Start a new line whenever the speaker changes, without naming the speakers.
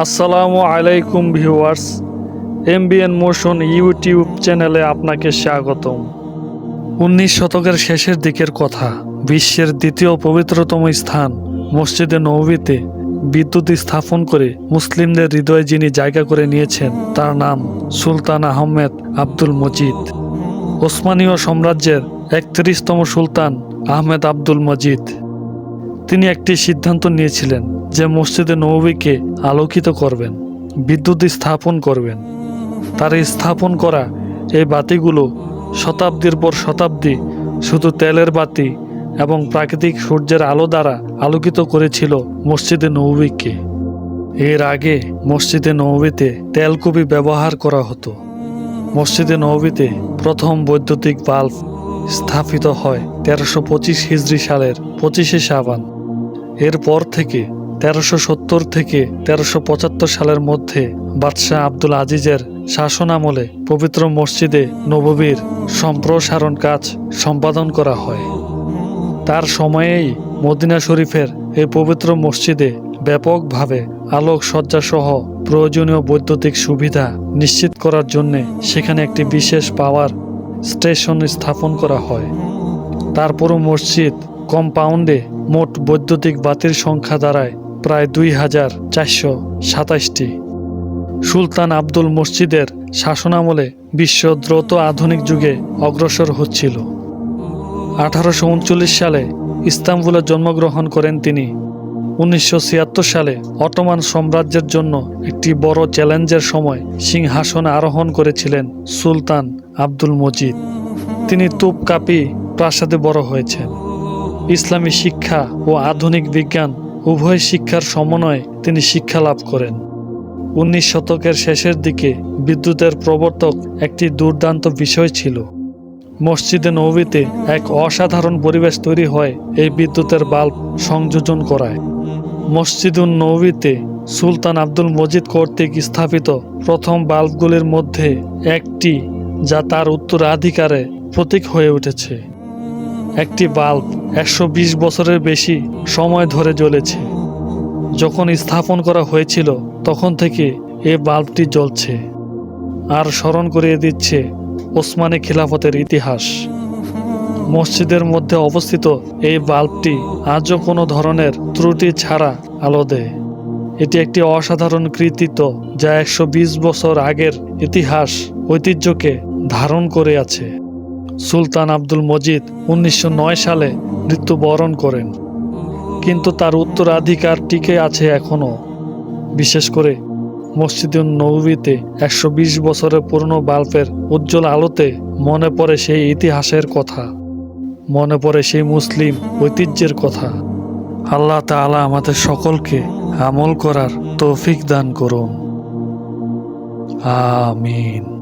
আসসালামু আলাইকুম viewers, MBN motion YouTube চ্যানেলে আপনাকে স্বাগতম। উনিশ শতকের শেষের দিকের কথা, বিশ্বের দ্বিতীয় পবিত্রতম স্থান, মসজিদে নবীতে বিদ্যুৎ স্থাপন করে মুসলিমদের হৃদয়ে যিনি জায়গা করে নিয়েছেন, তার নাম সুলতান আহমেদ আব্দুল মজিদ। ওসমানীয় সাম্রাজ্যের একত্রিশতম সুলতান আহমেদ আব্দুল মজিদ। তিনি একটি সিদ্ধান্ত নিয়েছিলেন যে মসজিদে নবীকে আলোকিত করবেন, বিদ্যুৎ স্থাপন করবেন, তার স্থাপন করা এই বাতিগুলো শতাব্দীর পর শতাব্দী শুধু তেলের বাতি এবং প্রাকৃতিক সূর্যের আলো দ্বারা আলোকিত করেছিল মসজিদে নবীকে। এর আগে মসজিদে নবীতে তেলকুপি ব্যবহার করা হতো। মসজিদে নবীতে প্রথম বৈদ্যুতিক বাল্ব স্থাপিত হয় তেরোশো পঁচিশ হিজড়ি সালের পঁচিশে সাবান এরপর থেকে তেরোশো সত্তর থেকে তেরোশো পঁচাত্তর সালের মধ্যে বাদশাহ আব্দুল আজিজের শাসনামলে পবিত্র মসজিদে নববীর সম্প্রসারণ কাজ সম্পাদন করা হয়। তার সময়েই মদিনা শরীফের এই পবিত্র মসজিদে ব্যাপকভাবে আলোক সজ্জাসহ প্রয়োজনীয় বৈদ্যুতিক সুবিধা নিশ্চিত করার জন্য সেখানে একটি বিশেষ পাওয়ার স্টেশন স্থাপন করা হয়। তারপরও মসজিদ কম্পাউন্ডে মোট বৈদ্যুতিক বাতির সংখ্যা দাঁড়ায় প্রায় দুই হাজার চারশো সাতাশটি। সুলতান আব্দুল মসজিদের শাসনামলে বিশ্ব দ্রুত আধুনিক যুগে অগ্রসর হচ্ছিল। আঠারোশো উনচল্লিশ সালে ইস্তাম্বুলে জন্মগ্রহণ করেন তিনি। উনিশশো ছিয়াত্তর সালে অটোমান সাম্রাজ্যের জন্য একটি বড় চ্যালেঞ্জের সময় সিংহাসনে আরোহণ করেছিলেন সুলতান আব্দুল মজিদ। তিনি তুপকাপি প্রাসাদে বড় হয়েছেন। ইসলামী শিক্ষা ও আধুনিক বিজ্ঞান উভয় শিক্ষার সমন্বয়ে তিনি শিক্ষা লাভ করেন। উনিশ শতকের শেষের দিকে বিদ্যুতের প্রবর্তক একটি দুর্দান্ত বিষয় ছিল। মসজিদে নবীতে এক অসাধারণ পরিবেশ তৈরি হয়, এই বিদ্যুতের বাল্ব সংযোজন করায়। মসজিদুন নবীতে সুলতান আব্দুল মজিদ কর্তৃক স্থাপিত প্রথম বাল্বগুলির মধ্যে একটি, যা তার উত্তরাধিকারে প্রতীক হয়ে উঠেছে। একটি বাল্ব একশো বিশ বছরের বেশি সময় ধরে জ্বলেছে। যখন স্থাপন করা হয়েছিল, তখন থেকে এ বাল্বটি জ্বলছে আর স্মরণ করিয়ে দিচ্ছে ওসমানী খিলাফতের ইতিহাস। মসজিদের মধ্যে অবস্থিত এই বাল্বটি আজও কোনো ধরনের ত্রুটি ছাড়া আলো দেয়। এটি একটি অসাধারণ কৃতিত্ব যা একশো বিশ বছর আগের ইতিহাস ঐতিহ্যকে ধারণ করে আছে। সুলতান আব্দুল মজিদ উনিশশো নয় সালে মৃত্যুবরণ করেন। কিন্তু তার উত্তরাধিকার টিকে আছে এখনও বিশেষ করে মসজিদুল নবীতে একশো বিশ বছরের পুরনো বাল্বের উজ্জ্বল আলোতে মনে পড়ে সেই ইতিহাসের কথা। মনে পড়ে সেই মুসলিম ঐতিহ্যের কথা। আল্লাহ তাআলা আমাদের সকলকে আমল করার তৌফিক দান করুন। আমিন।